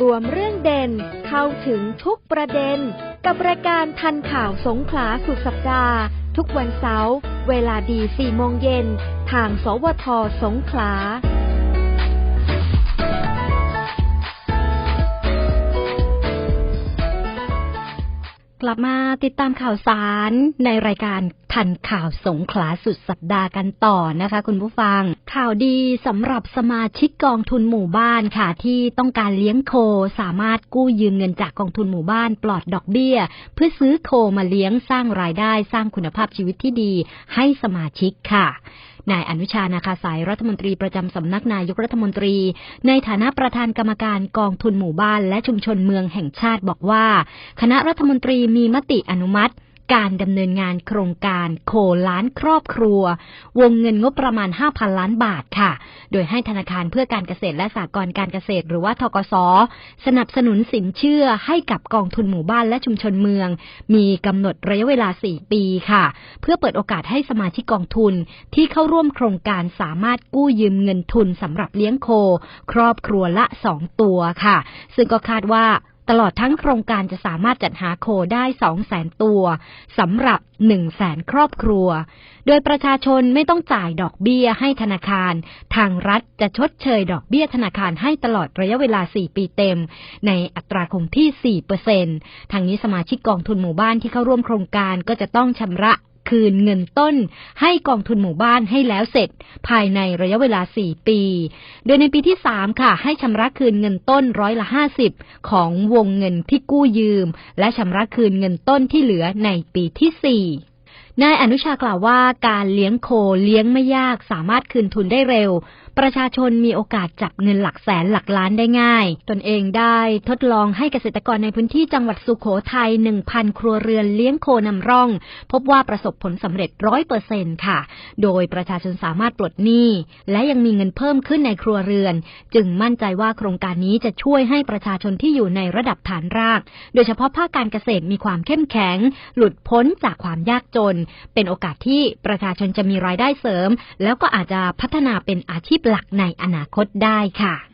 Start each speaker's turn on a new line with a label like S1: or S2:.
S1: รวมเรื่องเด่นเข้าถึงทุกประเด็น กับรายการทันข่าวสงขลาสุดสัปดาห์ ทุกวันเสาร์เวลาดี 4 โมงเย็น ทางสวทสงขลา
S2: กลับมาติดตามข่าวสารในรายการทันข่าวสงขลาสุดสัปดาห์กันต่อนะคะ คุณผู้ฟัง ข่าวดีสำหรับสมาชิกกองทุนหมู่บ้านค่ะ ที่ต้องการเลี้ยงโคสามารถกู้ยืมเงินจากกองทุนหมู่บ้านปลอดดอกเบี้ย เพื่อซื้อโคมาเลี้ยงสร้างรายได้สร้างคุณภาพชีวิตที่ดี ให้สมาชิกค่ะนายอนุชานาคาสายรัฐมนตรีประจำสำนักนายกรัฐมนตรี ในฐานะประธานกรรมการกองทุนหมู่บ้านและชุมชนเมืองแห่งชาติบอกว่า คณะรัฐมนตรีมีมติอนุมัติ การดำเนินงานโครงการโคล้านครอบครัว วงเงินงบประมาณ 5,000 ล้านบาทค่ะ โดยให้ธนาคารเพื่อการเกษตรและสหกรณ์การเกษตรหรือว่าทกส สนับสนุนสินเชื่อให้กับกองทุนหมู่บ้านและชุมชนเมือง มีกำหนดระยะเวลา 4 ปีค่ะ เพื่อเปิดโอกาสให้สมาชิกกองทุนที่เข้าร่วมโครงการสามารถกู้ยืมเงินทุนสำหรับเลี้ยงโค ครอบครัวละ 2 ตัวค่ะ ซึ่งก็คาดว่า ตลอดทั้งโครงการจะสามารถจัดหาโคได้2 0 0แสนตัวสำหรับ1 0 0 0 0แสนครอบครัว โดยประชาชนไม่ต้องจ่ายดอกเบี้ยให้ธนาคาร ทางรัฐจะชดเชยดอกเบี้ยธนาคารให้ตลอดระยะเวลา 4 ปีเต็ม ในอัตราคงที่4%ทางนี้สมาชิกกองทุนหมู่บ้านที่เข้าร่วมโครงการก็จะต้องชำระ คืนเงินต้น ให้กองทุนหมู่บ้านให้แล้วเสร็จ ภายในระยะเวลา 4 ปี โดยในปีที่ 3 ค่ะ ให้ชำระคืนเงินต้นร้อยละ 50 ของวงเงินที่กู้ยืม และชำระคืนเงินต้นที่เหลือในปีที่ 4 นายอนุชากล่าวว่าการเลี้ยงโคเลี้ยงไม่ยากสามารถคืนทุนได้เร็ว ประชาชนมีโอกาสจับเงินหลักแสนหลักล้านได้ง่าย ตนเองได้ทดลองให้เกษตรกรในพื้นที่จังหวัดสุขโขทัย 1,000 ครัวเรือนเลี้ยงโคนำร่อง พบว่าประสบผลสำเร็จร้อยเปอร์เซ็นค่ะ โดยประชาชนสามารถปลดหนี้ และยังมีเงินเพิ่มขึ้นในครัวเรือน จึงมั่นใจว่าโครงการนี้จะช่วยให้ประชาชนที่อยู่ในระดับฐานราก โดยเฉพาะภาคการเกษตรมีความเข้มแข็ง หลุดพ้นจากความยากจนเป็นโอกาสที่ประชาชนจะมีรายได้เสริม แล้วก็อาจจะพัฒนาเป็นอาชีพหลักในอนาคตได้ค่ะ